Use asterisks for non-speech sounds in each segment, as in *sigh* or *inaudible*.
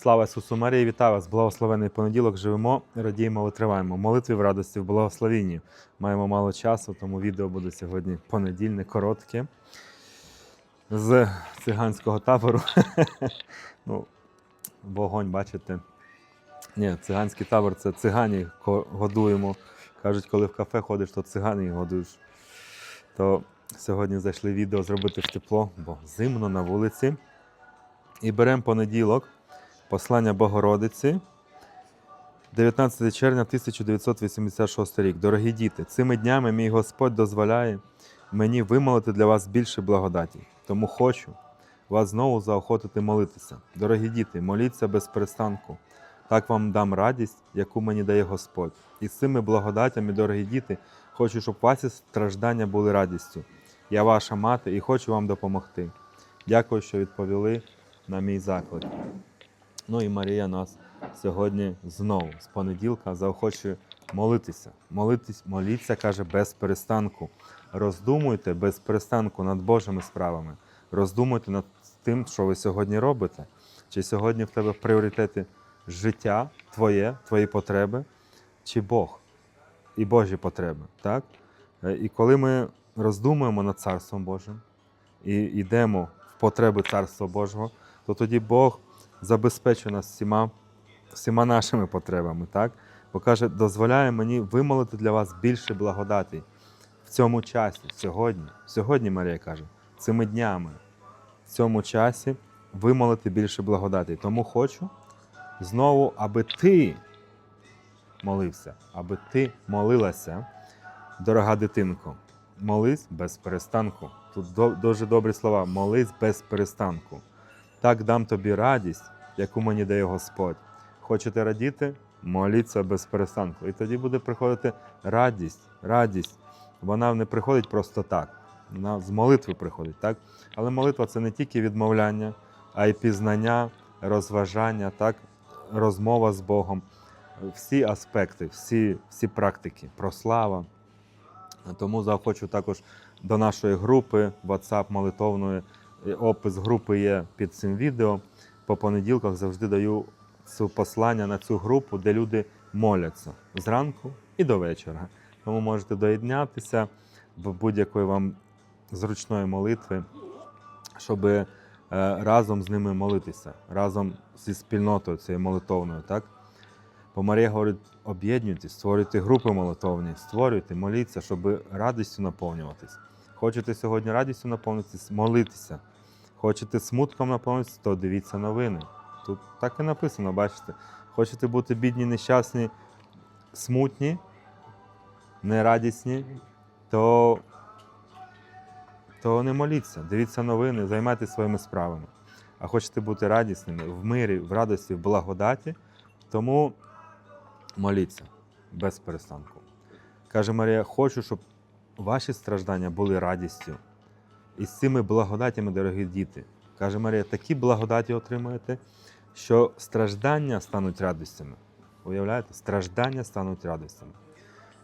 Слава Ісусу Марії, вітаю вас! Благословений понеділок. Живемо, радіємо, витриваємо. Молитві в радості, в благословінні. Маємо мало часу, тому відео буде сьогодні понедільне, коротке. З циганського табору. *laughs* ну, вогонь, бачите. Ні, циганський табор це цигані годуємо. Кажуть, коли в кафе ходиш, то цигані годуєш. То сьогодні зайшли відео зробити в тепло, бо зимно на вулиці. І беремо понеділок, послання Богородиці, 19 червня 1986 рік. Дорогі діти, цими днями мій Господь дозволяє мені вимолити для вас більше благодаті. Тому хочу вас знову заохотити молитися. Дорогі діти, моліться без перестанку. Так вам дам радість, яку мені дає Господь. І з цими благодатями, дорогі діти, хочу, щоб ваші страждання були радістю. Я ваша мати і хочу вам допомогти. Дякую, що відповіли на мій заклик. Ну і Марія нас сьогодні знову з понеділка заохочує молитися. Молитись, моліться, каже, без перестанку. Роздумуйте без перестанку над Божими справами. Роздумуйте над тим, що ви сьогодні робите. Чи сьогодні в тебе в пріоритеті життя твоє, твої потреби, чи Бог і Божі потреби. Так? Е, І коли ми роздумуємо над Царством Божим і йдемо в потреби Царства Божого, то тоді Бог забезпечує нас всіма, всіма нашими потребами. Так? Бо каже, дозволяє мені вимолити для вас більше благодаті в цьому часі, сьогодні. Сьогодні Марія каже, цими днями, в цьому часі вимолити більше благодаті. Тому хочу знову, аби ти молився, аби ти молилася, дорога дитинко. Молись без перестанку. Тут дуже добрі слова. Молись без перестанку. Так дам тобі радість, яку мені дає Господь. Хочете радіти? Моліться без перестанку. І тоді буде приходити радість, радість. Вона не приходить просто так. Вона з молитви приходить, так? Але молитва це не тільки відмовляння, а й пізнання, розважання, так? розмова з Богом. Всі аспекти, всі, всі практики, прослава. Тому захочу також до нашої групи WhatsApp молитовної. Опис групи є під цим відео. По понеділках завжди даю цю послання на цю групу, де люди моляться зранку і до вечора. Тому можете доєднатися до будь-якої вам зручної молитви, щоб е, разом з ними молитися, разом зі спільнотою цією молитовною. Так? Бо Марія говорить, об'єднуйтесь, створюйте групи молитовні, створюйте, моліться, щоб радістю наповнюватись. Хочете сьогодні радістю наповнитись, молитися. Хочете смутком наповнитися, то дивіться новини. Тут так і написано, бачите. Хочете бути бідні, нещасні, смутні, нерадісні, то, то не моліться, дивіться новини, займайтеся своїми справами. А хочете бути радісними в мирі, в радості, в благодаті, тому моліться без перестанку. Каже Марія, хочу, щоб ваші страждання були радістю. І з цими благодатями, дорогі діти, каже Марія, такі благодаті отримуєте, що страждання стануть радістями. Уявляєте? Страждання стануть радістями.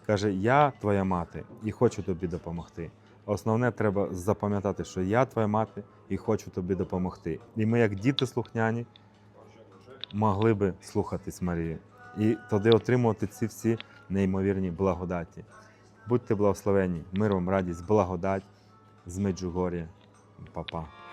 Каже, я твоя мати і хочу тобі допомогти. Основне треба запам'ятати, що я твоя мати і хочу тобі допомогти. І ми, як діти слухняні, могли би слухатись Марії і тоді отримувати ці всі неймовірні благодаті. Будьте благословені, мир вам, радість, благодать з Меджугор'я. Па-па.